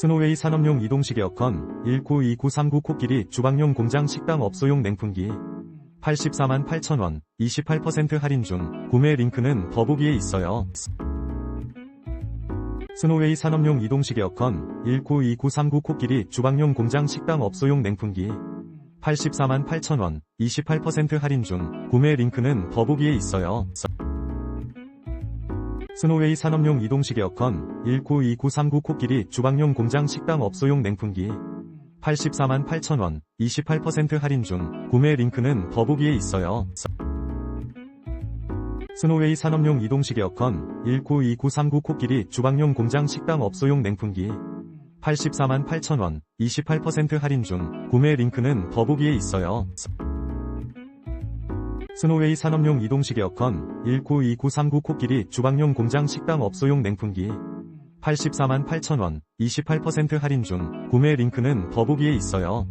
스노웨이 산업용 이동식 에어컨 192939 코끼리 주방용 공장 식당 업소용 냉풍기 84만 8천원 28% 할인 중 구매 링크는 더보기에 있어요. 스노웨이 산업용 이동식 에어컨 192939 코끼리 주방용 공장 식당 업소용 냉풍기 84만 8천원 28% 할인 중 구매 링크는 더보기에 있어요. 스노웨이 산업용 이동식 에어컨 192939 코끼리 주방용 공장 식당 업소용 냉풍기 84만 8천원 28% 할인 중 구매 링크는 더보기에 있어요. 스노웨이 산업용 이동식 에어컨 192939 코끼리 주방용 공장 식당 업소용 냉풍기 84만 8천원 28% 할인 중 구매 링크는 더보기에 있어요. 스노웨이 산업용 이동식 에어컨 192939 코끼리 주방용 공장 식당 업소용 냉풍기 84만 8천원 28% 할인 중 구매 링크는 더보기에 있어요.